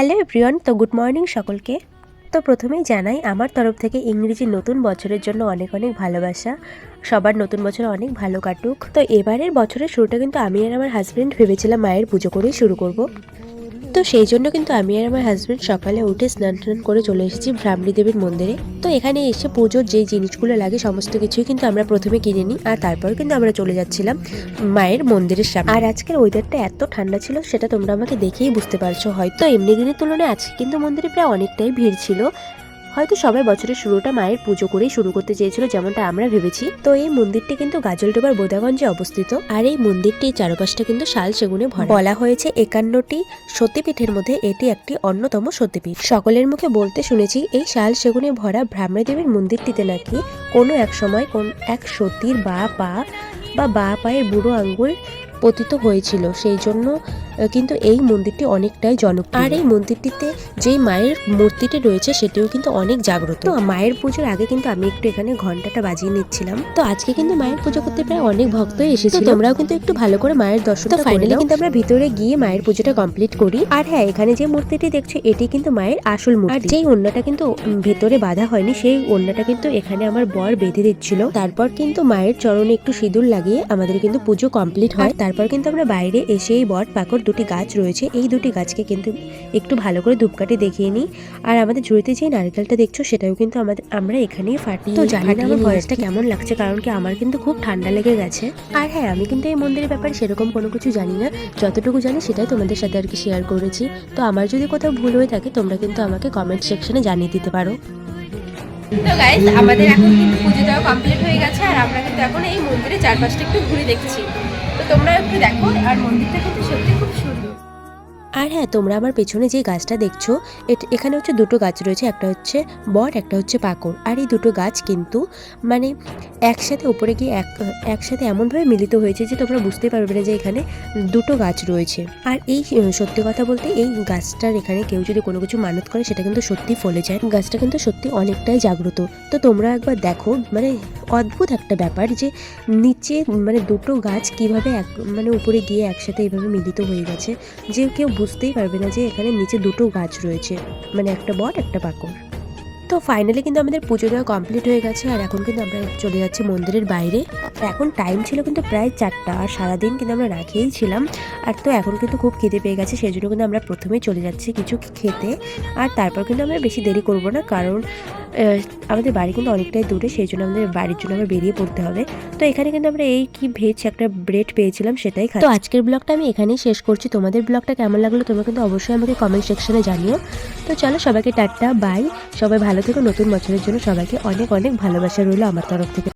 Hello everyone, তো good morning সকলকে। তো প্রথমেই জানাই, আমার তরফ থেকে ইংরেজি নতুন বছরের জন্য অনেক অনেক ভালোবাসা। সবার নতুন বছর অনেক ভালো কাটুক। তো এবারের বছরের শুরুটা কিন্তু আমি আর আমার হাজব্যান্ড ভেবেছিলাম মায়ের পুজো করেই শুরু করব। তো সেই জন্য কিন্তু আমি আর আমার হাজব্যান্ড সকালে উঠে স্নান টান করে চলে এসেছি ভ্রামরী দেবীর মন্দিরে। তো এখানে এসে পুজোর যে জিনিসগুলো লাগে সমস্ত কিছুই কিন্তু আমরা প্রথমে কিনে নিই আর তারপর কিন্তু আমরা চলে যাচ্ছিলাম মায়ের মন্দিরের সামনে। আর আজকের ওয়েদারটা এত ঠান্ডা ছিল সেটা তোমরা আমাকে দেখেই বুঝতে পারছ হয়তো। এমনি দিনের তুলনায় আজকে কিন্তু মন্দিরে প্রায় অনেকটাই ভিড় ছিল। হয়তো সবাই বছরের শুরুটা মায়ের পুজো করেই শুরু করতে চেয়েছিল যেমনটা আমরা ভেবেছি। তো এই মন্দিরটি কিন্তু গাজলডোবার বোদাগঞ্জে অবস্থিত। আর এই মন্দিরটির চারপাশটা কিন্তু শাল সেগুনে ভরা। বলা হয়েছে একান্নটি সতীপীঠের মধ্যে এটি একটি অন্যতম সতীপীঠ। সকলের মুখে বলতে শুনেছি, এই শাল সেগুনে ভরা ভ্রামী দেবীর মন্দিরটিতে নাকি কোনো এক সময় কোন এক সতীর বা পা বা বা পায়ের বুড়ো আঙ্গুল পতিত হয়েছিল। সেই জন্য কিন্তু এই মন্দিরটি অনেকটাই জনপ্রিয়। আর এই মন্দিরটিতে যেই মায়ের মূর্তিটি রয়েছে সেটিও কিন্তু অনেক জাগ্রত। মায়ের পুজোর আগে কিন্তু আমি একটু এখানে ঘন্টাটা বাজিয়ে নিচ্ছিলাম। তো আজকে কিন্তু মায়ের পুজো করতে প্রায় অনেক ভক্তই এসেছিল। তোমরাও কিন্তু একটু ভালো করে মায়ের দর্শন ফাইনালি কিন্তু আমরা ভিতরে গিয়ে মায়ের পুজোটা কমপ্লিট করি। আর হ্যাঁ এখানে যে মূর্তিটি দেখছ এটি কিন্তু মায়ের আসল মূর্তি। আর যেই ওন্নাটা কিন্তু ভেতরে বাঁধা হয়নি সেই ওন্নাটা কিন্তু এখানে আমার বর বেঁধে দিচ্ছিল। তারপর কিন্তু মায়ের চরণে একটু সিঁদুর লাগিয়ে আমাদের কিন্তু পুজো কমপ্লিট হয়। তারপর কিন্তু আমরা বাইরে এসে এই বট পাকড় দুটি গাছ রয়েছে এই দুটি গাছকে কিন্তু একটু ভালো করে ধূপকাঠি দেখিয়ে নিই। আর আমাদের ঝুড়িতে যে নারকেলটা দেখছ সেটাও কিন্তু আমাদের আমরা এখানেই ফাটিয়ে তো জানি না আমার ভয়েসটা কেমন লাগছে কারণ কি আমার কিন্তু খুব ঠান্ডা লেগে গেছে। আর হ্যাঁ আমি কিন্তু এই মন্দিরের ব্যাপারে সেরকম কোনো কিছু জানি না। যতটুকু জানি সেটাই তোমাদের সাথে আর কি শেয়ার করেছি। তো আমার যদি কোথাও ভুল হয়ে থাকে তোমরা কিন্তু আমাকে কমেন্ট সেকশনে জানিয়ে দিতে পারো। তো গাইজ আমাদের এখন কিন্তু পুজো দেওয়া কমপ্লিট হয়ে গেছে আর আমরা কিন্তু এখন এই মন্দিরের চারপাশটা একটু ঘুরে দেখছি। তোমরা একটু দেখো আর মন্দিরটা কিন্তু সত্যি খুব সুন্দর। আর হ্যাঁ তোমরা আমার পেছনে যে গাছটা দেখছ এখানে হচ্ছে দুটো গাছ রয়েছে, একটা হচ্ছে বট, একটা হচ্ছে পাকড়। আর এই দুটো গাছ কিন্তু মানে একসাথে উপরে গিয়ে এক, একসাথে এমনভাবে মিলিত হয়েছে যে তোমরা বুঝতে পারবে না যে এখানে দুটো গাছ রয়েছে। আর এই সত্যি কথা বলতে এই গাছটার এখানে কেউ যদি কোনো কিছু মানত করে, সেটা কিন্তু সত্যি ফলে যায়। গাছটা কিন্তু সত্যি অনেকটাই জাগ্রত। তো তোমরা একবার দেখো মানে অদ্ভুত একটা ব্যাপার যে নিচে মানে দুটো গাছ কীভাবে এক মানে উপরে গিয়ে একসাথে এইভাবে মিলিত হয়ে গেছে। যে কেউ বুঝতেই পারবে না যে এখানে নিচে দুটো গাছ রয়েছে মানে একটা বট, একটা পাকড়। তো ফাইনালি কিন্তু আমাদের পুজো দেওয়া কমপ্লিট হয়ে গেছে, আর এখন কিন্তু আমরা চলে যাচ্ছি মন্দিরের বাইরে। এখন টাইম ছিল কিন্তু প্রায় চারটা, আর সারাদিন কিন্তু আমরা না ছিলাম। আর তো এখন কিন্তু খুব খিদে পেয়ে গেছে, সেই জন্য কিন্তু আমরা প্রথমেই চলে যাচ্ছি কিছু খেতে। আর তারপর কিন্তু আমরা বেশি দেরি করব না, কারণ আমাদের বাড়ি কিন্তু অনেকটাই দূরে সেই জন্য আমাদের বাড়ির জন্য আমরা বেরিয়ে পড়তে হবে। তো এখানে কিন্তু আমরা এই কি ভেজ একটা ব্রেড পেয়েছিলাম সেটাই খাই তো আজকের ব্লগটা আমি এখানেই শেষ করছি। তোমাদের ব্লগটা কেমন লাগল তোমরা কিন্তু অবশ্যই আমাকে কমেন্ট সেকশনে জানিও। তো চলো সবাইকে টাটা বাই সবাই ভালো থেকো নতুন বছরের জন্য সবাইকে অনেক অনেক ভালোবাসা রইল আমার তরফ থেকে।